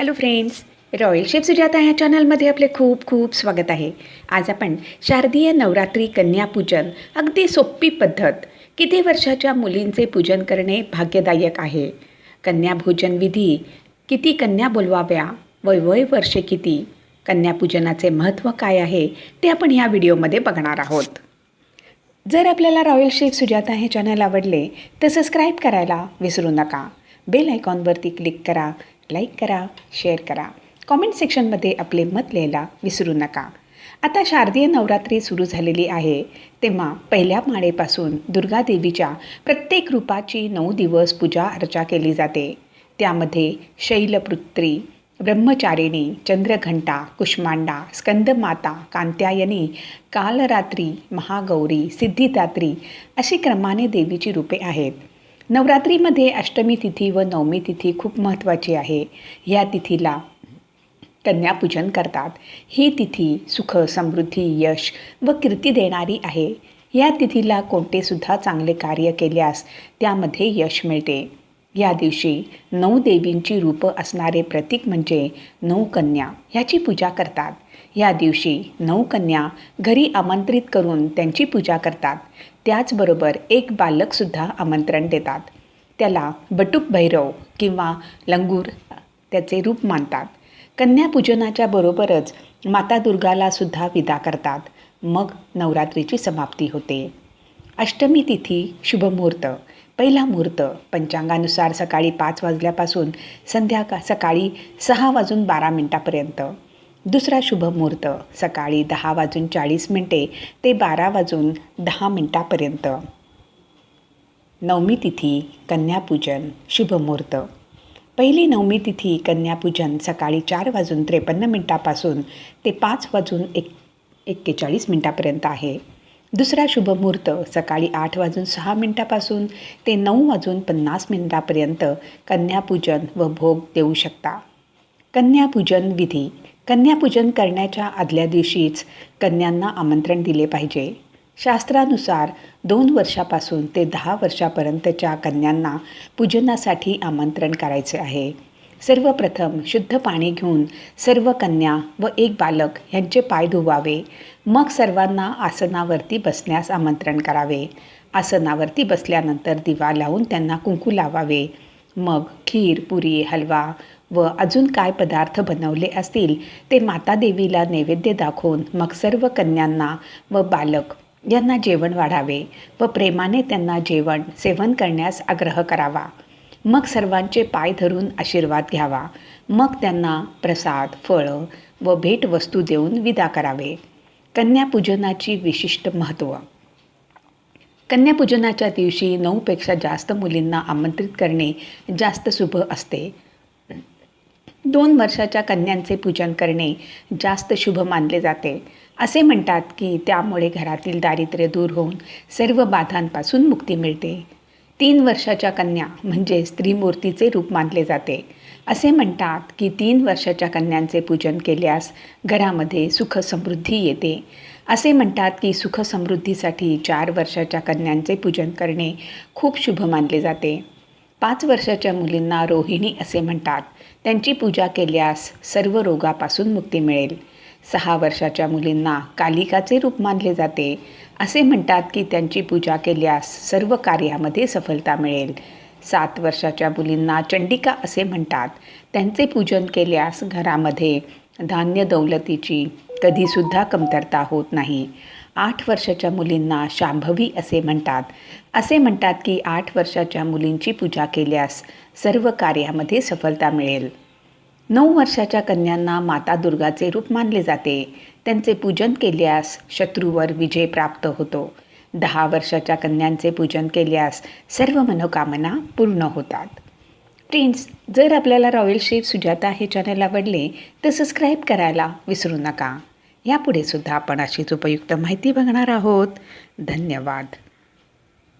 Hello friends royal chef Sujata ह्या चॅनलमध्ये आपले खूप खूप स्वागत आहे. आज आपण शारदीय नवरात्री कन्यापूजन अगदी सोपी पद्धत किती वर्षाच्या मुलींचे पूजन करणे भाग्यदायक आहे? कन्याभोजन विधी किती कन्या बोलवाव्या वय वय वर्षे किती कन्यापूजनाचे महत्त्व काय आहे ते आपण ह्या व्हिडिओमध्ये बघणार आहोत. जर आपल्याला रॉयल शेफ सुजाता हे चॅनल आवडले तर सबस्क्राईब करायला विसरू नका. बेल आयकॉनवरती क्लिक करा. लाईक करा शेअर करा. कॉमेंट सेक्शनमध्ये आपले मत लिहायला विसरू नका. आता शारदीय नवरात्री सुरू झालेली आहे. तेव्हा पहिल्या माळेपासून दुर्गादेवीच्या प्रत्येक रूपाची नऊ दिवस पूजा अर्चा केली जाते. त्यामध्ये शैलपुत्री ब्रह्मचारिणी चंद्रघंटा कुष्मांडा स्कंदमाता कांत्यायनी कालरात्री महागौरी सिद्धिदात्री अशी क्रमाने देवीची रूपे आहेत. नवरात्रीमध्ये अष्टमी तिथी व नवमी तिथी खूप महत्त्वाची आहे. या तिथीला कन्यापूजन करतात. ही तिथी सुख समृद्धी यश व कीर्ती देणारी आहे. या तिथीला कोणतेसुद्धा चांगले कार्य केल्यास त्यामध्ये यश मिळते. या दिवशी नऊ देवींची रूपं असणारे प्रतीक म्हणजे नऊ कन्या ह्याची पूजा करतात. या दिवशी नऊ कन्या घरी आमंत्रित करून त्यांची पूजा करतात. त्याचबरोबर एक बालकसुद्धा आमंत्रण देतात. त्याला बटुक भैरव किंवा लंगूर त्याचे रूप मानतात. कन्यापूजनाच्या बरोबरच माता दुर्गाला सुद्धा विदा करतात. मग नवरात्रीची समाप्ती होते. अष्टमी तिथी शुभमुहूर्त. पहिला मुहूर्त पंचांगानुसार सकाळी पाच वाजल्यापासून संध्याका सकाळी सहा वाजून बारा मिनटापर्यंत. दुसरा शुभ मुहूर्त सकाळी दहा वाजून चाळीस मिनटे ते बारा वाजून दहा मिनटापर्यंत. नवमी तिथी कन्यापूजन शुभमुहूर्त पहिली नवमी तिथी कन्यापूजन सकाळी चार वाजून त्रेपन्न मिनटापासून ते पाच वाजून एक एक्केचाळीस मिनटापर्यंत आहे. दुसरा शुभमुहूर्त सकाळी आठ वाजून सहा मिनटापासून ते नऊ वाजून पन्नास मिनटापर्यंत कन्यापूजन व भोग देऊ शकता. कन्यापूजन विधी. कन्यापूजन करण्याच्या आदल्या दिवशीच कन्यांना आमंत्रण दिले पाहिजे. शास्त्रानुसार दोन वर्षापासून ते दहा वर्षापर्यंतच्या कन्यांना पूजनासाठी आमंत्रण करायचे आहे. सर्वप्रथम शुद्ध पाणी घेऊन सर्व कन्या व एक बालक यांचे पाय धुवावे. मग सर्वांना आसनावरती बसण्यास आमंत्रण करावे. आसनावरती बसल्यानंतर दिवा लावून त्यांना कुंकू लावावे. मग खीर पुरी हलवा व अजून काय पदार्थ बनवले असतील ते माता देवीला नैवेद्य दाखवून मग सर्व कन्यांना व बालक यांना जेवण वाढावे व प्रेमाने त्यांना जेवण सेवन करण्यास आग्रह करावा. मग सर्वांचे पाय धरून आशीर्वाद घ्यावा. मग त्यांना प्रसाद फळं व भेटवस्तू देऊन विदा करावे. कन्यापूजनाची विशिष्ट महत्त्व कन्यापूजनाच्या दिवशी नऊपेक्षा जास्त मुलींना आमंत्रित करणे जास्त शुभ असते. दोन वर्षाच्या कन्यांचे पूजन करणे जास्त शुभ मानले जाते. असे म्हणतात की त्यामुळे घरातील दारिद्र्य दूर होऊन सर्व बाधांपासून मुक्ती मिळते. तीन वर्षाच्या कन्या म्हणजे स्त्रीमूर्तीचे रूप मानले जाते. असे म्हणतात की तीन वर्षाच्या कन्यांचे पूजन केल्यास घरामध्ये सुख समृद्धी येते. असे म्हणतात की सुख समृद्धीसाठी चार वर्षाच्या कन्यांचे पूजन करणे खूप शुभ मानले जाते. पाच वर्षाच्या मुलींना रोहिणी असे म्हणतात. त्यांची पूजा केल्यास सर्व रोगापासून मुक्ती मिळेल. सहा वर्षाच्या मुलींना कालिकाचे रूप मानले जाते. असे म्हणतात की त्यांची पूजा केल्यास सर्व कार्यामध्ये सफलता मिळेल. सात वर्षाच्या मुलींना चंडिका असे म्हणतात. त्यांचे पूजन केल्यास घरामध्ये धान्य दौलतीची कधीसुद्धा कमतरता होत नाही. आठ वर्षाच्या मुलींना शांभवी असे म्हणतात. असे म्हणतात की आठ वर्षाच्या मुलींची पूजा केल्यास सर्व कार्यामध्ये सफलता मिळेल. नऊ वर्षाच्या कन्यांना माता दुर्गाचे रूप मानले जाते. त्यांचे पूजन केल्यास शत्रूवर विजय प्राप्त होतो. दहा वर्षाच्या कन्यांचे पूजन केल्यास सर्व मनोकामना पूर्ण होतात. फ्रेंड्स जर आपल्याला रॉयल शेफ सुजाता हे चॅनल आवडले तर सबस्क्राईब करायला विसरू नका. यापुढे सुद्धा आपण अशीच उपयुक्त माहिती बघणार आहोत. धन्यवाद.